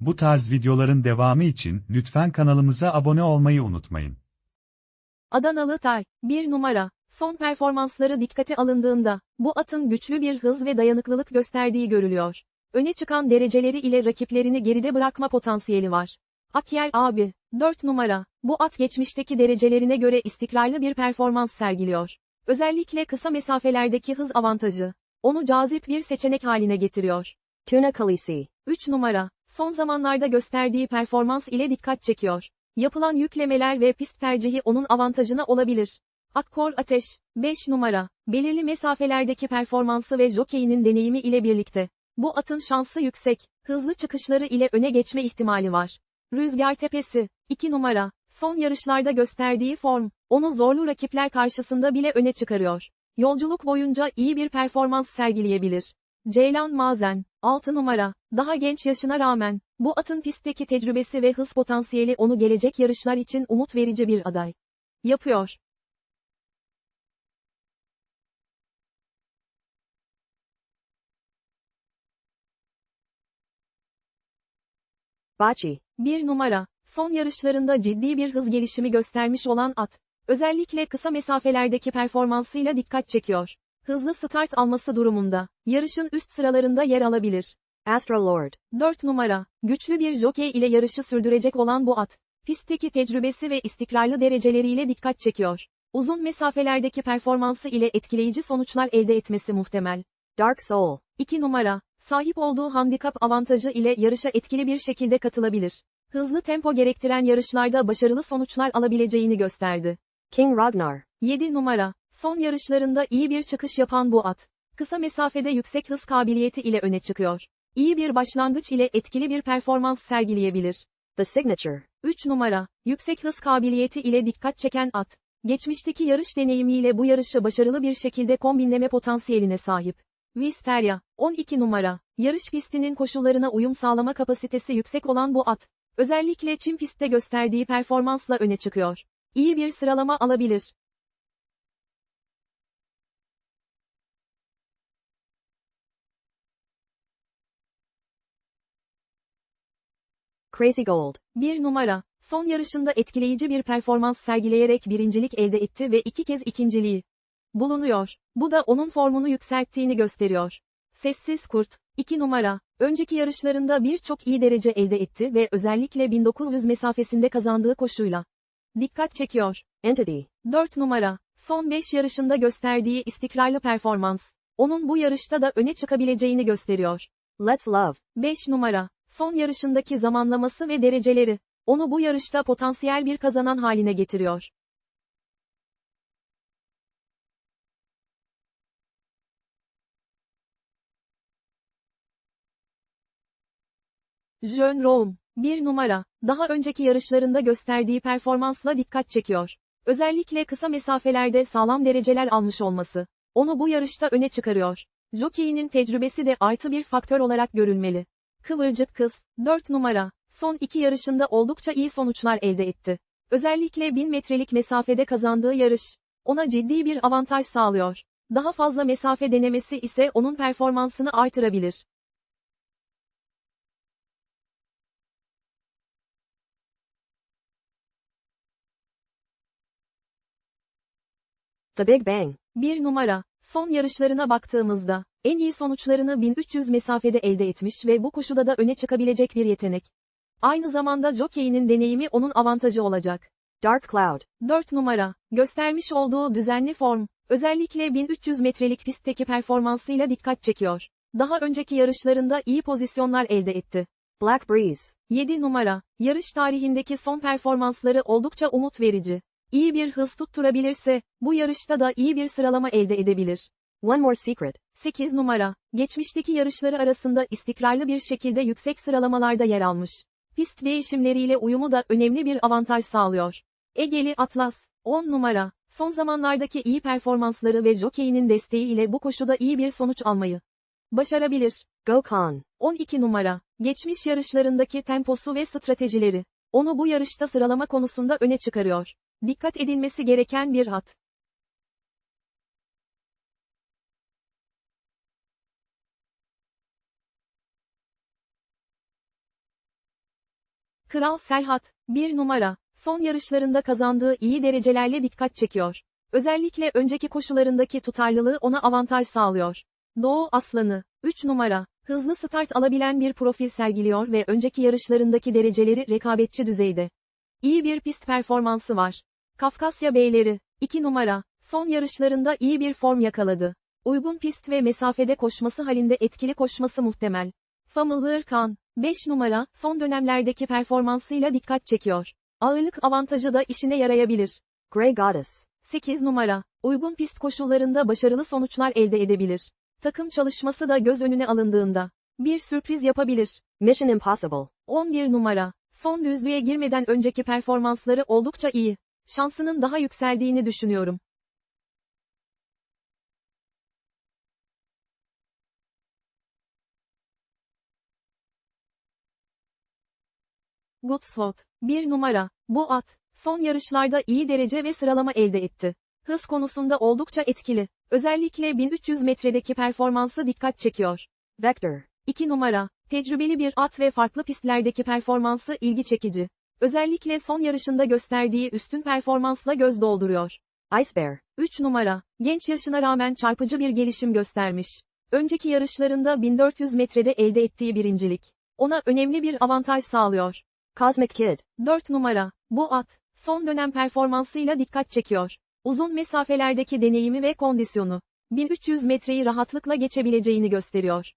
Bu tarz videoların devamı için lütfen kanalımıza abone olmayı unutmayın. Adanalı Tay, 1 numara, son performansları dikkate alındığında, bu atın güçlü bir hız ve dayanıklılık gösterdiği görülüyor. Öne çıkan dereceleri ile rakiplerini geride bırakma potansiyeli var. Akyel abi, 4 numara, bu at geçmişteki derecelerine göre istikrarlı bir performans sergiliyor. Özellikle kısa mesafelerdeki hız avantajı, onu cazip bir seçenek haline getiriyor. Tuna Khaleesi. 3 numara, son zamanlarda gösterdiği performans ile dikkat çekiyor. Yapılan yüklemeler ve pist tercihi onun avantajına olabilir. Akkor Ateş, 5 numara, belirli mesafelerdeki performansı ve jokeyinin deneyimi ile birlikte. Bu atın şansı yüksek, hızlı çıkışları ile öne geçme ihtimali var. Rüzgar Tepesi, 2 numara, son yarışlarda gösterdiği form, onu zorlu rakipler karşısında bile öne çıkarıyor. Yolculuk boyunca iyi bir performans sergileyebilir. Ceylan Mazen, 6 numara, daha genç yaşına rağmen, bu atın pistteki tecrübesi ve hız potansiyeli onu gelecek yarışlar için umut verici bir aday. Yapıyor. Bachi. 1 numara, son yarışlarında ciddi bir hız gelişimi göstermiş olan at, özellikle kısa mesafelerdeki performansıyla dikkat çekiyor. Hızlı start alması durumunda, yarışın üst sıralarında yer alabilir. Astrolord. 4 numara, güçlü bir jokey ile yarışı sürdürecek olan bu at, pistteki tecrübesi ve istikrarlı dereceleriyle dikkat çekiyor. Uzun mesafelerdeki performansı ile etkileyici sonuçlar elde etmesi muhtemel. Dark Soul. 2 numara, sahip olduğu handikap avantajı ile yarışa etkili bir şekilde katılabilir. Hızlı tempo gerektiren yarışlarda başarılı sonuçlar alabileceğini gösterdi. King Ragnar. 7 numara, son yarışlarında iyi bir çıkış yapan bu at. Kısa mesafede yüksek hız kabiliyeti ile öne çıkıyor. İyi bir başlangıç ile etkili bir performans sergileyebilir. The Signature. 3 numara, yüksek hız kabiliyeti ile dikkat çeken at. Geçmişteki yarış deneyimiyle bu yarışı başarılı bir şekilde kombinleme potansiyeline sahip. Visteria, 12 numara, yarış pistinin koşullarına uyum sağlama kapasitesi yüksek olan bu at, özellikle çim pistte gösterdiği performansla öne çıkıyor. İyi bir sıralama alabilir. Crazy Gold. 1 numara, son yarışında etkileyici bir performans sergileyerek birincilik elde etti ve iki kez ikinciliği bulunuyor. Bu da onun formunu yükselttiğini gösteriyor. Sessiz Kurt, 2 numara, önceki yarışlarında birçok iyi derece elde etti ve özellikle 1900 mesafesinde kazandığı koşuyla dikkat çekiyor. Entity. 4 numara, son 5 yarışında gösterdiği istikrarlı performans, onun bu yarışta da öne çıkabileceğini gösteriyor. Let's Love. 5 numara, son yarışındaki zamanlaması ve dereceleri, onu bu yarışta potansiyel bir kazanan haline getiriyor. Jön Rome, 1 numara, daha önceki yarışlarında gösterdiği performansla dikkat çekiyor. Özellikle kısa mesafelerde sağlam dereceler almış olması, onu bu yarışta öne çıkarıyor. Jockey'nin tecrübesi de artı bir faktör olarak görülmeli. Kıvırcık kız, 4 numara, son iki yarışında oldukça iyi sonuçlar elde etti. Özellikle 1000 metrelik mesafede kazandığı yarış, ona ciddi bir avantaj sağlıyor. Daha fazla mesafe denemesi ise onun performansını artırabilir. The Big Bang. 1 numara, son yarışlarına baktığımızda, en iyi sonuçlarını 1300 mesafede elde etmiş ve bu koşuda da öne çıkabilecek bir yetenek. Aynı zamanda jockey'nin deneyimi onun avantajı olacak. Dark Cloud. 4 numara, göstermiş olduğu düzenli form, özellikle 1300 metrelik pistteki performansıyla dikkat çekiyor. Daha önceki yarışlarında iyi pozisyonlar elde etti. Black Breeze. 7 numara, yarış tarihindeki son performansları oldukça umut verici. İyi bir hız tutturabilirse, bu yarışta da iyi bir sıralama elde edebilir. One More Secret. 8 numara, geçmişteki yarışları arasında istikrarlı bir şekilde yüksek sıralamalarda yer almış. Pist değişimleriyle uyumu da önemli bir avantaj sağlıyor. Egeli Atlas, 10 numara, son zamanlardaki iyi performansları ve jokeyinin desteği ile bu koşuda iyi bir sonuç almayı başarabilir. Gokhan. 12 numara, geçmiş yarışlarındaki temposu ve stratejileri, onu bu yarışta sıralama konusunda öne çıkarıyor. Dikkat edilmesi gereken bir hat. Kral Serhat, 1 numara, son yarışlarında kazandığı iyi derecelerle dikkat çekiyor. Özellikle önceki koşularındaki tutarlılığı ona avantaj sağlıyor. Doğu Aslanı, 3 numara, hızlı start alabilen bir profil sergiliyor ve önceki yarışlarındaki dereceleri rekabetçi düzeyde. İyi bir pist performansı var. Kafkasya Beyleri, 2 numara, son yarışlarında iyi bir form yakaladı. Uygun pist ve mesafede koşması halinde etkili koşması muhtemel. Famılhır Kan, 5 numara, son dönemlerdeki performansıyla dikkat çekiyor. Ağırlık avantajı da işine yarayabilir. Grey Goddess. 8 numara, uygun pist koşullarında başarılı sonuçlar elde edebilir. Takım çalışması da göz önüne alındığında bir sürpriz yapabilir. Mission Impossible. 11 numara, son düzlüğe girmeden önceki performansları oldukça iyi. Şansının daha yükseldiğini düşünüyorum. Goodsford, 1 numara, bu at, son yarışlarda iyi derece ve sıralama elde etti. Hız konusunda oldukça etkili. Özellikle 1300 metredeki performansı dikkat çekiyor. Vector. 2 numara, tecrübeli bir at ve farklı pistlerdeki performansı ilgi çekici. Özellikle son yarışında gösterdiği üstün performansla göz dolduruyor. Ice Bear. 3 numara, genç yaşına rağmen çarpıcı bir gelişim göstermiş. Önceki yarışlarında 1400 metrede elde ettiği birincilik. Ona önemli bir avantaj sağlıyor. Cosmic Kid. 4 numara, bu at, son dönem performansıyla dikkat çekiyor. Uzun mesafelerdeki deneyimi ve kondisyonu, 1300 metreyi rahatlıkla geçebileceğini gösteriyor.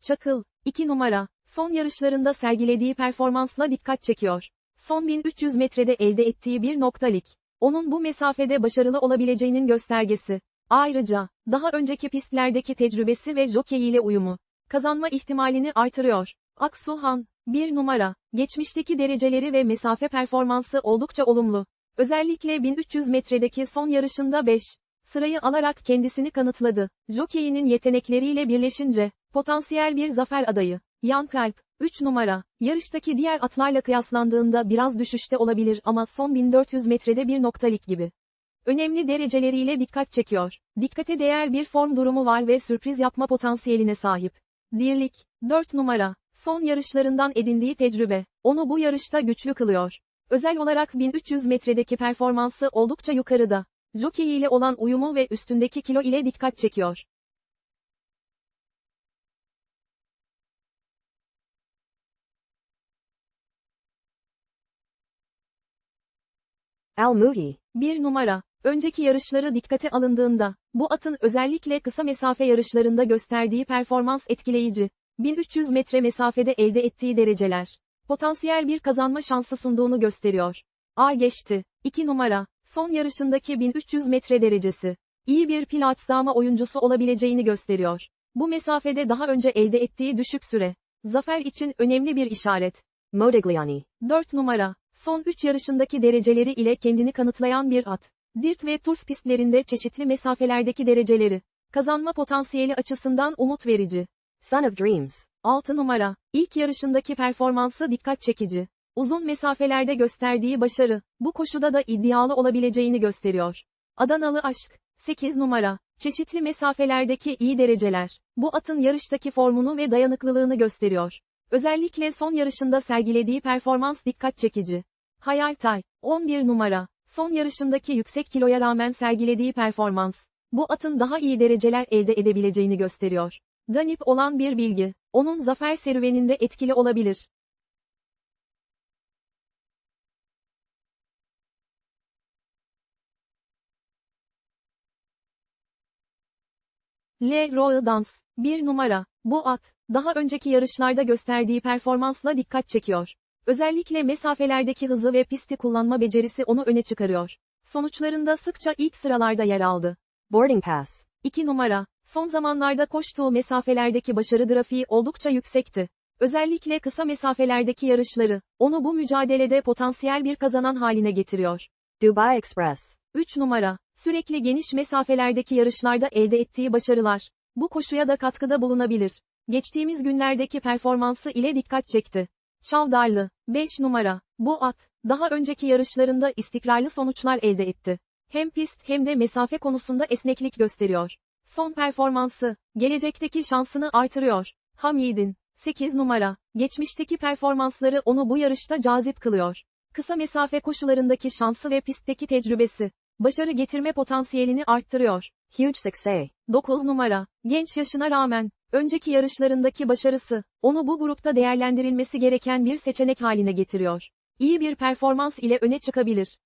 Çakıl, 2 numara, son yarışlarında sergilediği performansla dikkat çekiyor. Son 1300 metrede elde ettiği bir noktalık. Onun bu mesafede başarılı olabileceğinin göstergesi. Ayrıca, daha önceki pistlerdeki tecrübesi ve jockey ile uyumu, kazanma ihtimalini artırıyor. Aksuhan, 1 numara, geçmişteki dereceleri ve mesafe performansı oldukça olumlu. Özellikle 1300 metredeki son yarışında 5 sırayı alarak kendisini kanıtladı. Jockey'inin yetenekleriyle birleşince, potansiyel bir zafer adayı. Yan Kalp, 3 numara, yarıştaki diğer atlarla kıyaslandığında biraz düşüşte olabilir ama son 1400 metrede bir noktalık gibi. Önemli dereceleriyle dikkat çekiyor. Dikkate değer bir form durumu var ve sürpriz yapma potansiyeline sahip. Dirlik, 4 numara, son yarışlarından edindiği tecrübe, onu bu yarışta güçlü kılıyor. Özel olarak 1300 metredeki performansı oldukça yukarıda. Jockey ile olan uyumu ve üstündeki kilo ile dikkat çekiyor. Al Muhi. 1 numara, önceki yarışları dikkate alındığında, bu atın özellikle kısa mesafe yarışlarında gösterdiği performans etkileyici. 1300 metre mesafede elde ettiği dereceler, potansiyel bir kazanma şansı sunduğunu gösteriyor. A geçti. 2 numara, son yarışındaki 1300 metre derecesi, iyi bir pilotslama oyuncusu olabileceğini gösteriyor. Bu mesafede daha önce elde ettiği düşük süre, zafer için önemli bir işaret. Modigliani. 4 numara, son 3 yarışındaki dereceleri ile kendini kanıtlayan bir at. Dirt ve turf pistlerinde çeşitli mesafelerdeki dereceleri, kazanma potansiyeli açısından umut verici. Son of Dreams. 6 numara, ilk yarışındaki performansı dikkat çekici. Uzun mesafelerde gösterdiği başarı, bu koşuda da iddialı olabileceğini gösteriyor. Adanalı Aşk, 8 numara, çeşitli mesafelerdeki iyi dereceler, bu atın yarıştaki formunu ve dayanıklılığını gösteriyor. Özellikle son yarışında sergilediği performans dikkat çekici. Hayal Tay, 11 numara, son yarışındaki yüksek kiloya rağmen sergilediği performans, bu atın daha iyi dereceler elde edebileceğini gösteriyor. Ganip olan bir bilgi, onun zafer serüveninde etkili olabilir. Le Royal Dance, 1 numara, bu at, daha önceki yarışlarda gösterdiği performansla dikkat çekiyor. Özellikle mesafelerdeki hızı ve pisti kullanma becerisi onu öne çıkarıyor. Sonuçlarında sıkça ilk sıralarda yer aldı. Boarding Pass. 2 numara, son zamanlarda koştuğu mesafelerdeki başarı grafiği oldukça yüksekti. Özellikle kısa mesafelerdeki yarışları, onu bu mücadelede potansiyel bir kazanan haline getiriyor. Dubai Express. 3 numara, sürekli geniş mesafelerdeki yarışlarda elde ettiği başarılar, bu koşuya da katkıda bulunabilir. Geçtiğimiz günlerdeki performansı ile dikkat çekti. Çavdarlı, 5 numara, bu at, daha önceki yarışlarında istikrarlı sonuçlar elde etti. Hem pist hem de mesafe konusunda esneklik gösteriyor. Son performansı, gelecekteki şansını artırıyor. Hamidin, 8 numara, geçmişteki performansları onu bu yarışta cazip kılıyor. Kısa mesafe koşularındaki şansı ve pistteki tecrübesi, başarı getirme potansiyelini arttırıyor. Huge success. 9 numara, genç yaşına rağmen, önceki yarışlarındaki başarısı, onu bu grupta değerlendirilmesi gereken bir seçenek haline getiriyor. İyi bir performans ile öne çıkabilir.